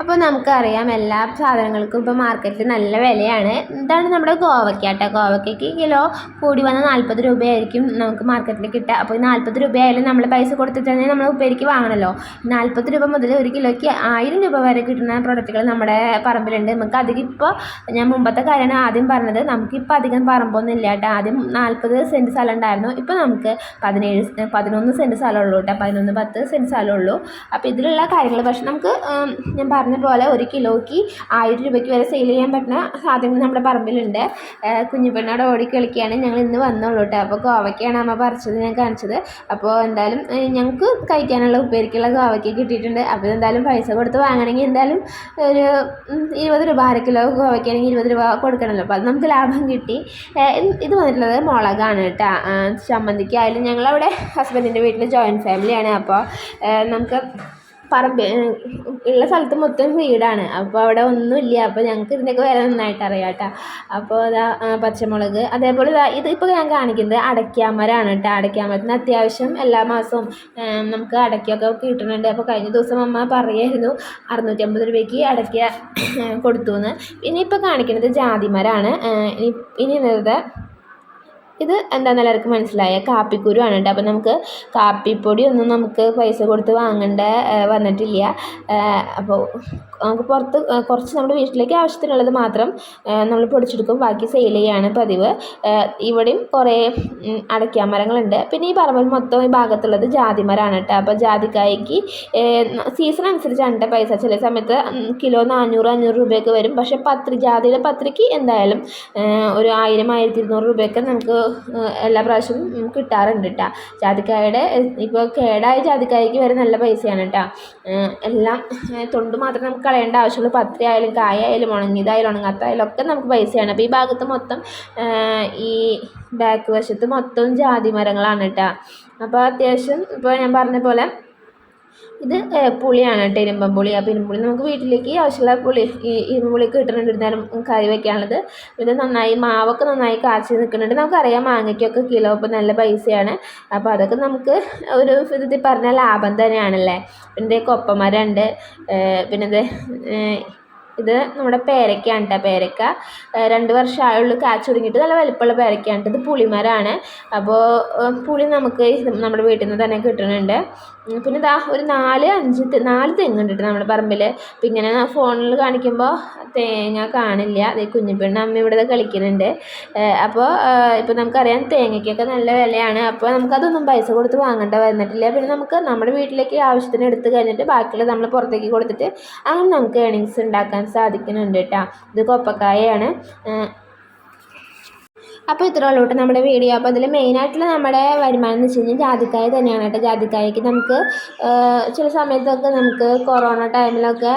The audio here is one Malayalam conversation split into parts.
അപ്പോൾ നമുക്കറിയാം എല്ലാ സാധനങ്ങൾക്കും ഇപ്പോൾ മാർക്കറ്റിൽ നല്ല വിലയാണ്. ഇതാണ് നമ്മുടെ ഗോവയ്ക്ക കേട്ടോ ഗോവയ്ക്കയ്ക്ക് കിലോ കൂടി വന്നാൽ നാൽപ്പത് രൂപയായിരിക്കും നമുക്ക് മാർക്കറ്റിൽ കിട്ടുക. അപ്പോൾ ഈ നാൽപ്പത് രൂപയായാലും നമ്മൾ പൈസ കൊടുത്തിട്ട് തന്നെ നമ്മൾ ഉപ്പേരിക്ക് വാങ്ങണമല്ലോ നാൽപ്പത് രൂപ മുതൽ ഒരു കിലോയ്ക്ക് ആയിരം രൂപ വരെ കിട്ടുന്ന പ്രൊഡക്റ്റുകൾ നമ്മുടെ പറമ്പിലുണ്ട്. നമുക്ക് അധികം ഇപ്പോൾ ഞാൻ മുമ്പത്തെ കാര്യമാണ് ആദ്യം പറഞ്ഞത്. നമുക്കിപ്പോൾ അധികം പറമ്പൊന്നും ഇല്ല കേട്ടോ. ആദ്യം നാൽപ്പത് സെന്റ് സ്ഥലം ഉണ്ടായിരുന്നു. ഇപ്പോൾ നമുക്ക് പതിനേഴ് പതിനൊന്ന് സെന്റ് സ്ഥലമുള്ളൂ കേട്ടോ. പതിനൊന്ന് പത്ത് സെന്റ് സ്ഥലമുള്ളൂ അപ്പോൾ ഇതിലുള്ള കാര്യങ്ങൾ പക്ഷേ നമുക്ക് ഞാൻ പറഞ്ഞ പോലെ ഒരു കിലോയ്ക്ക് ആയിരം രൂപയ്ക്ക് വരെ സെയിൽ ചെയ്യാൻ പറ്റുന്ന സാധനങ്ങൾ നമ്മുടെ പറമ്പിലുണ്ട്. കുഞ്ഞുപെണ്ണോട് ഓടി കളിക്കുകയാണ് ഞങ്ങൾ ഇന്ന് വന്നുള്ളൂ കേട്ടോ അപ്പോൾ ഗോവയ്ക്കാണ് അമ്മ പറിച്ചത് ഞാൻ കാണിച്ചത്. അപ്പോൾ എന്തായാലും ഞങ്ങൾക്ക് കഴിക്കാനുള്ള ഉപ്പേരിക്കുള്ള ഗോവയ്ക്ക് കിട്ടിയിട്ടുണ്ട്. അപ്പോൾ എന്തായാലും പൈസ കൊടുത്ത് വാങ്ങണമെങ്കിൽ എന്തായാലും ഒരു ഇരുപത് രൂപ അര കിലോ ഗോവയ്ക്കാണെങ്കിൽ ഇരുപത് രൂപ കൊടുക്കണമല്ലോ അപ്പോൾ അത് നമുക്ക് ലാഭം കിട്ടി. ഇത് വന്നിട്ടുള്ളത് മുളകാണ് കേട്ടോ ചമ്മന്തിക്കായാലും ഞങ്ങളവിടെ ഹസ്ബൻഡിന്റെ വീട്ടിൽ ജോയിന്റ് ഫാമിലിയാണ് അപ്പോൾ നമുക്ക് പറമ്പ് ഉള്ള സ്ഥലത്ത് മൊത്തം വീടാണ്. അപ്പോൾ അവിടെ ഒന്നുമില്ല. അപ്പോൾ ഞങ്ങൾക്ക് ഇതിന്റെയൊക്കെ വില നന്നായിട്ട് അറിയാം കേട്ടോ അപ്പോൾ ഇതാ പച്ചമുളക് അതേപോലെ ഇതാ ഇത് ഇപ്പോൾ ഞാൻ കാണിക്കുന്നത് അടയ്ക്കാമരമാണ് കേട്ടോ. അടയ്ക്കാമരത്തിന് അത്യാവശ്യം എല്ലാ മാസവും നമുക്ക് അടയ്ക്കൊക്കെ കിട്ടുന്നുണ്ട്. അപ്പോൾ കഴിഞ്ഞ ദിവസം അമ്മ പറയായിരുന്നു അറുന്നൂറ്റമ്പത് രൂപയ്ക്ക് അടയ്ക്ക കൊടുത്തു എന്ന് ഇനിയിപ്പോൾ കാണിക്കുന്നത് ജാതിമരമാണ്. ഇനി ഇനി ഉള്ളത് ഇത് എന്താണെന്ന് എല്ലാവർക്കും മനസ്സിലായ? കാപ്പിക്കുരു ആണ് കേട്ടോ അപ്പോൾ നമുക്ക് കാപ്പിപ്പൊടി ഒന്നും നമുക്ക് പൈസ കൊടുത്ത് വാങ്ങേണ്ട വന്നിട്ടില്ല. അപ്പോൾ നമുക്ക് പുറത്ത് കുറച്ച് നമ്മുടെ വീട്ടിലേക്ക് ആവശ്യത്തിനുള്ളത് മാത്രം നമ്മൾ പൊടിച്ചെടുക്കും. ബാക്കി സെയിൽ ചെയ്യാണ് പതിവ്. ഇവിടെയും കുറേ അടയ്ക്കാൻ മരങ്ങളുണ്ട്. പിന്നെ ഈ പറമ്പിൽ മൊത്തം ഈ ഭാഗത്തുള്ളത് ജാതി മരമാണ് കേട്ടോ അപ്പോൾ ജാതിക്കായ്ക്ക് സീസൺ അനുസരിച്ചാണ് പൈസ. ചില സമയത്ത് കിലോ നാനൂറ് അഞ്ഞൂറ് രൂപയൊക്കെ വരും. പക്ഷേ പത്രി ജാതിയുടെ പത്രിക്ക് എന്തായാലും ഒരു ആയിരം ആയിരത്തി ഇരുന്നൂറ് രൂപയൊക്കെ നമുക്ക് എല്ലാ പ്രാവശ്യവും കിട്ടാറുണ്ട് കേട്ടോ ജാതിക്കായുടെ ഇപ്പോൾ കേടായ ജാതിക്കായ്ക്ക് വരെ നല്ല പൈസയാണ് കേട്ടോ എല്ലാം തൊണ്ട് മാത്രം നമുക്ക് കളയേണ്ട ആവശ്യമുള്ളൂ പത്രയായാലും ആയാലും കായ ആയാലും ഉണങ്ങിയതായാലും ഉണങ്ങാത്തതായാലും ഒക്കെ നമുക്ക് പൈസയാണ്. അപ്പോൾ ഈ ഭാഗത്ത് മൊത്തം ഈ ബാക്ക് വശത്ത് മൊത്തം ജാതി മരങ്ങളാണ് കേട്ടോ അപ്പോൾ അത്യാവശ്യം ഇപ്പോൾ ഞാൻ പറഞ്ഞ പോലെ ഇത് പുളിയാണ് കേട്ടോ ഇരുമ്പം പുളി. അപ്പോൾ ഇരുമ്പുളി നമുക്ക് വീട്ടിലേക്ക് ആവശ്യമുള്ള പുളി ഈ ഇരുമ്പ് പുളി കിട്ടുന്നുണ്ട് നേരം കറി വയ്ക്കാനുള്ളത് ഇത് നന്നായി മാവൊക്കെ നന്നായി കാച്ചി നിൽക്കുന്നുണ്ട്. നമുക്കറിയാം മാങ്ങയ്ക്കൊക്കെ കിലോ ഇപ്പോൾ നല്ല പൈസയാണ്. അപ്പോൾ അതൊക്കെ നമുക്ക് ഒരു വിധത്തിൽ പറഞ്ഞാൽ ലാഭം തന്നെയാണല്ലേ? പിന്നെ കൊപ്പമരമുണ്ട്. പിന്നെ ഇത് നമ്മുടെ പേരയ്ക്കാണ് കേട്ടോ പേരയ്ക്ക രണ്ട് രണ്ട് വർഷമായുള്ളൂ കാച്ചു തുടങ്ങിയിട്ട്. നല്ല വലിപ്പമുള്ള പേരയ്ക്കാണ് ഇത് പുളിമരമാണ് അപ്പോൾ പുളി നമുക്ക് നമ്മുടെ വീട്ടിൽ നിന്ന് തന്നെ കിട്ടുന്നുണ്ട്. പിന്നെ ഇതാ ഒരു നാല് അഞ്ച് നാല് തെങ്ങുണ്ട് കേട്ടോ നമ്മുടെ പറമ്പിൽ പിന്നെ ഇങ്ങനെ ഫോണിൽ കാണിക്കുമ്പോൾ തേങ്ങ കാണില്ല. അത് കുഞ്ഞിപ്പെണ്ണ് അമ്മ ഇവിടെ കളിക്കുന്നുണ്ട്. അപ്പോൾ ഇപ്പോൾ നമുക്കറിയാം തേങ്ങയ്ക്കൊക്കെ നല്ല വിലയാണ്. അപ്പോൾ നമുക്കതൊന്നും പൈസ കൊടുത്ത് വാങ്ങേണ്ട വന്നിട്ടില്ല. പിന്നെ നമുക്ക് നമ്മുടെ വീട്ടിലേക്ക് ആവശ്യത്തിന് എടുത്ത് കഴിഞ്ഞിട്ട് ബാക്കിയുള്ള നമ്മൾ പുറത്തേക്ക് കൊടുത്തിട്ട് അങ്ങനെ നമുക്ക് ഏണിങ്സ് ഉണ്ടാക്കാൻ സാധിക്കുന്നുണ്ട് കേട്ടോ ഇത് കൊപ്പക്കായയാണ്. അപ്പോൾ ഇത്രേ ഉള്ളൂ കേട്ടോ നമ്മുടെ വീഡിയോ അപ്പോൾ അതിൽ മെയിനായിട്ടുള്ള നമ്മുടെ വരുമാനം എന്ന് വെച്ച് കഴിഞ്ഞാൽ ജാതിക്കായ തന്നെയാണ് കേട്ടോ. ജാതിക്കായക്ക് നമുക്ക് ചില സമയത്തൊക്കെ നമുക്ക് കൊറോണ ടൈമിലൊക്കെ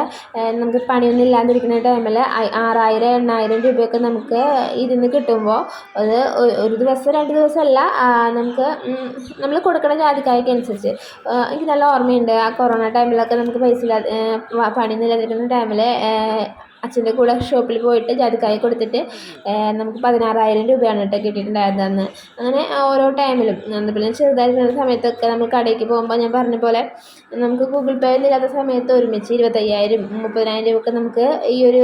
നമുക്ക് പണിയൊന്നും ഇല്ലാതിരിക്കുന്ന ടൈമിൽ ആറായിരം എണ്ണായിരം രൂപയൊക്കെ നമുക്ക് ഇതിന്ന് കിട്ടുമ്പോൾ അത് ഒരു ദിവസം രണ്ട് ദിവസമല്ല നമുക്ക് നമ്മൾ കൊടുക്കുന്ന ജാതിക്കായ്ക്ക് അനുസരിച്ച്. എനിക്ക് നല്ല ഓർമ്മയുണ്ട് ആ കൊറോണ ടൈമിലൊക്കെ നമുക്ക് പൈസ ഇല്ലാതെ പണിയൊന്നും ഇല്ലാതിരിക്കുന്ന ടൈമിൽ അച്ഛന്റെ കൂടെ ഷോപ്പിൽ പോയിട്ട് ജാതിക്കായ കൊടുത്തിട്ട് നമുക്ക് പതിനാറായിരം രൂപയാണ് കേട്ടോ കിട്ടിയിട്ടുണ്ടായിരുന്നത് അങ്ങനെ ഓരോ ടൈമിലും പിന്നെ ചെറുതായിരുന്ന സമയത്തൊക്കെ നമ്മൾ കടയ്ക്ക് പോകുമ്പോൾ ഞാൻ പറഞ്ഞ പോലെ നമുക്ക് ഗൂഗിൾ പേ ഇല്ലാത്ത സമയത്ത് ഒരുമിച്ച് ഇരുപത്തയ്യായിരം മുപ്പതിനായിരം രൂപയൊക്കെ നമുക്ക് ഈ ഒരു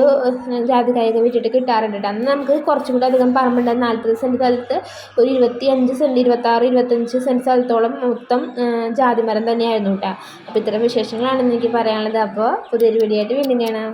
ജാതിക്കായ ജാതിക്കായൊക്കെ വിറ്റിട്ട് കിട്ടാറുണ്ട് കേട്ടോ. അന്ന് നമുക്ക് കുറച്ചും കൂടി അധികം പറമ്പുണ്ടായി നാൽപ്പത് സെന്റ് സ്ഥലത്ത് ഒരു ഇരുപത്തി അഞ്ച് സെന്റ് ഇരുപത്താറ് ഇരുപത്തഞ്ച് സെന്റ് സ്ഥലത്തോളം മൊത്തം ജാതിമരം തന്നെയായിരുന്നു കേട്ടോ. അപ്പോൾ ഇത്തരം വിശേഷങ്ങളാണെന്ന് എനിക്ക് പറയാനുള്ളത്. അപ്പോൾ പുതിയൊരു വീഡിയോ ആയിട്ട് വീണ്ടും കാണാം.